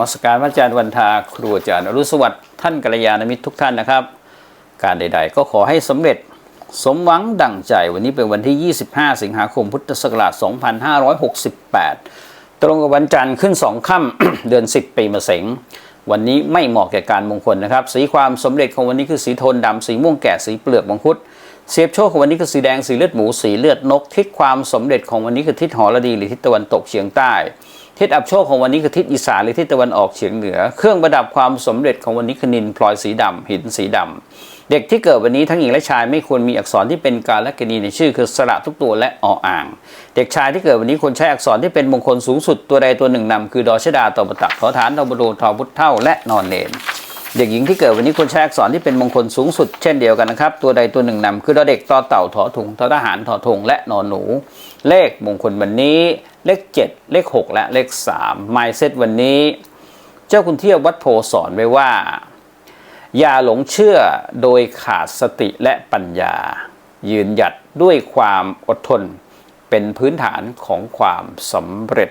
มัสการพระอาจารย์วันทาครูอาจารย์อรุสวัสดิ์ท่านกัลยาณมิตรทุกท่านนะครับ การใด ๆ ก็ขอให้สำเร็จสมหวังดั่งใจวันนี้เป็นวันที่ 25 สิงหาคมพุทธศักราช 2568 ตรงกับวันจันทร์ขึ้น 2 ค่ำ เดือน 10 ปีมะเสงวันนี้ไม่เหมาะแก่การมงคลนะครับ สีความสำเร็จของวันนี้คือสีโทนดำสีม่วงแก่สีเปลือกมังคุดเสียบโชคของวันนี้คือสีแดงสีเลือดหมูสีเลือดนก ทิศความสำเร็จของวันนี้คือทิศหอระดีหรือทิศตะวันตกเฉียงใต้ ทิศอับโชคของวันนี้คือทิศอีสานหรือทิศตะวันออกเฉียงเหนือ เครื่องประดับความสำเร็จของวันนี้คือนินพลอยสีดำหินสีดำเด็กที่เกิดวันนี้ทั้งหญิงและชายไม่ควรมีอักษรที่เป็นการและกณีในชื่อ คือสระทุกตัวและออ่าง เด็กชายที่เกิดวันนี้ควรใช้อักษรที่เป็นมงคลสูงสุดตัวใดตัวหนึ่งนำคือดอชดาตบตักขอฐานตบดูทอพุทธเท่าและนอนเนน เด็กหญิงที่เกิดวันนี้ควรใช้อักษรที่เป็นมงคลสูงสุดเช่นเดียวกันนะครับ ตัวใดตัวหนึ่งนำคือเด็กต่อเต่าถอถุงทอทหารทอทงและนอนหนู เลขมงคลวันนี้ เลข 7 เลข 6 และเลข3ไมเซตวันนี้ เจ้าคุณเทียววัดโพสอนไว้ว่า อย่าหลงเชื่อโดยขาดสติและปัญญา ยืนหยัดด้วยความอดทน เป็นพื้นฐานของความสำเร็จ